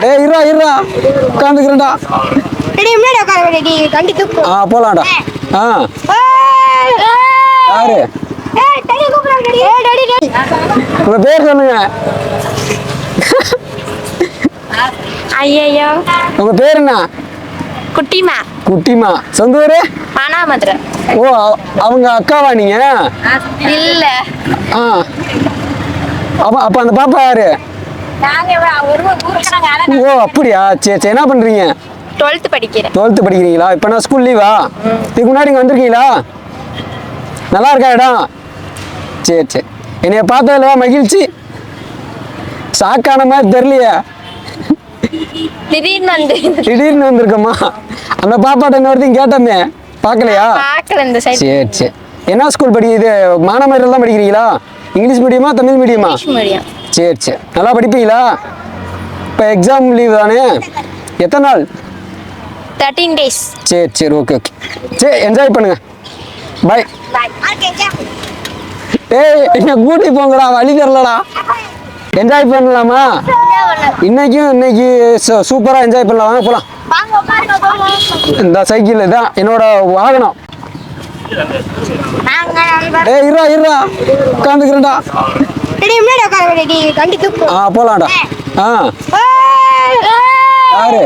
டேய் இருடா இருடா. உட்காந்துக்கிறேன்டா. ஆ போலாம்டா. ஆ. யாரு? உங்க பேர் சொல்லுங்க. ஐயோ உங்க பேர் என்ன? குட்டிமா. குட்டிமா. சொந்த ஊரு? மானாமதுரை ஓ அவ- அவங்க அக்காவா நீங்க? இல்ல. ஆ. அப்ப அப்ப அந்த பாப்பா யாரு? ஓ அப்படியா? சரி சரி என்ன பண்றீங்க? 12th படிக்கிறேன். டுவெல்த்து படிக்கிறீங்களா? இப்போ நான் ஸ்கூல் லீவா இதுக்கு முன்னாடி இங்கே வந்திருக்கீங்களா? நல்லா இருக்கா இடம்? சரி சரி என்னைய பார்த்ததுல மகிழ்ச்சி? ஷாக்கான மாதிரி தெரியலையே. திடீர்னு வந்து. திடீர்னு வந்திருக்கம்மா அந்த பாப்பாட்ட இன்னொருத்தையும் கேட்டோமே. பார்க்கலையா? பார்க்கல இந்த சரி சரி என்ன ஸ்கூல் படி இது தான் படிக்கிறீங்களா? இங்கிலீஷ் மீடியமா தமிழ் மீடியமா? சரி சரி. நல்லா படிப்பீங்களா? இப்போ எக்ஸாம் லீவ் தானே? எத்தனை நாள்? தேர்ட்டீன் டேஸ் சரி சரி ஓகே ஓகே சரி என்ஜாய் பண்ணுங்க. பை ஏய் என்ன கூட்டி போங்கடா வழி தெரிலடா. என்ஜாய் பண்ணலாமா? இன்னைக்கும் இன்னைக்கு சு- சூப்பரா என்ஜாய் பண்ணலாம்? வாங்க போலாம் இந்த சைக்கிள் தான் என்னோட வாகனம். ஏய் இருடா இருடா. உட்காந்துக்கிறேன்டா டேடி முன்னாடி உட்கார டேடி கண்டி தூக்கு. ஆ போலாம்டா. ஆ. யாரு?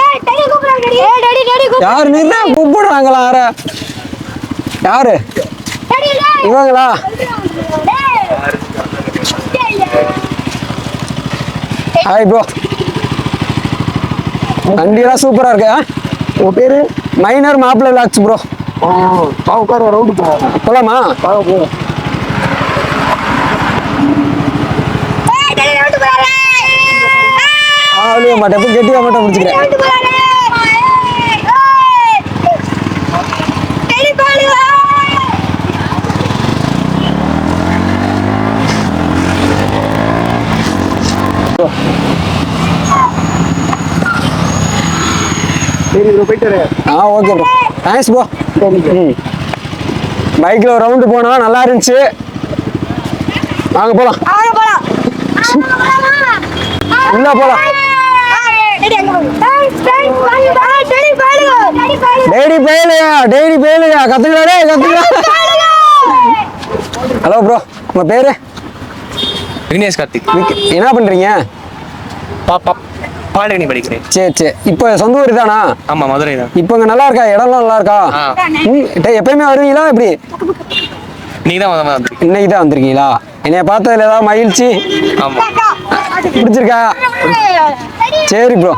ஏய் டேடி கூப்பிடுறாங்க டேடி ஏய் டேடி டேடி யாரு நின்னா கூப்பிடுறாங்களா யார? யாரு? டேடி இவங்களா? ஹாய் ப்ரோ வண்டியெல்லாம் சூப்பரா இருக்கு ஆ? உங்க பேரு? மைனர் மாப்பிள்ளை லாக்ஸ் ப்ரோ வா உட்கார ரவுண்டு போ போலாமா? வாங்க போ. ஏய் டேடி ரவுண்ட் போறாரே ஆ அழுவ மாட்டேன். எப்போ கெட்டியா மாட்டேன் பிடிச்சிக்கிறேன் சரி ப்ரோ போயிட்டு வரேன் ஆ ஓகே ப்ரோ தேங்க்ஸ் ப்ரோ ம். பைக்கில் ஒரு ரவுண்டு போனோம் நல்லா இருந்துச்சு. வாங்க போகலாம் உள்ள பாலு டெய்லி பேலுயா டெய்லி பேலுயா கத்துக்கடா கத்துக்கடா ஹலோ ப்ரோ உங்கள் பேர்? விக்னேஷ் கார்த்திக். என்ன பண்ணுறீங்க பாப்பா. பாலிடெக்னிக் படிக்கிறேன். சரி சரி இப்போ சொந்த ஊர் தானா ஆமா மதுரை தான். இப்போ இங்கே நல்லா இருக்கா? இடம்லாம் நல்லா இருக்கா? எப்பயுமே வருவீங்களா? எப்படி? நீ தான் இன்னைக்கு தான் வந்திருக்கீங்களா? என்னைய பார்த்ததுல ஏதாவது மகிழ்ச்சி? ஆமா. பிடிச்சிருக்கா? சரி ப்ரோ